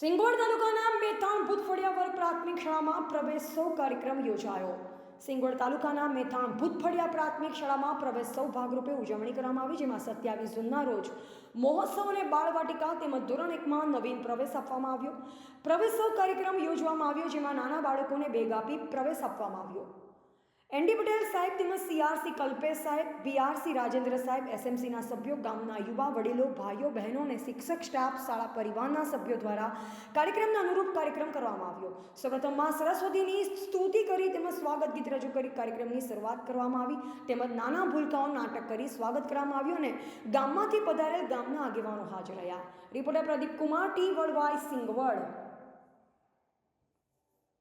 સિંગવડ તાલુકાના મેથાણ ભૂતફળિયા વર્ગ પ્રાથમિક શાળામાં પ્રવેશોત્સવ કાર્યક્રમ યોજાયો. સિંગોડ તાલુકાના મેથાણ ભૂતફળિયા પ્રાથમિક શાળામાં પ્રવેશોત્સવ ભાગરૂપે ઉજવણી કરવામાં આવી, જેમાં સત્યાવીસ જૂનના રોજ મહોત્સવ અને બાળવાટિકા તેમજ ધોરણ એકમાં નવીન પ્રવેશ આપવામાં આવ્યો. પ્રવેશોત્સવ કાર્યક્રમ યોજવામાં આવ્યો, જેમાં નાના બાળકોને બેગ આપી પ્રવેશ આપવામાં આવ્યો. એનડી પટેલ સાહેબ તેમજ સીઆરસી કલ્પેશ સાહેબ, બીઆરસી રાજેન્દ્ર સાહેબ, એસએમસીના સભ્યો, ગામના યુવા વડીલો, ભાઈઓ બહેનો અને શિક્ષક સ્ટાફ, શાળા પરિવારના સભ્યો દ્વારા કાર્યક્રમના અનુરૂપ કાર્યક્રમ કરવામાં આવ્યો. સૌપ્રથમમાં સરસ્વતીની સ્તુતિ કરી તેમજ સ્વાગત ગીત રજૂ કરી કાર્યક્રમની શરૂઆત કરવામાં આવી. તેમજ નાના ભૂલકાઓ નાટક કરી સ્વાગત કરવામાં આવ્યું અને ગામમાંથી પધારેલ ગામના આગેવાનો હાજર રહ્યા. Reporter Pradeep Kumar T વડવાઈ Singvad.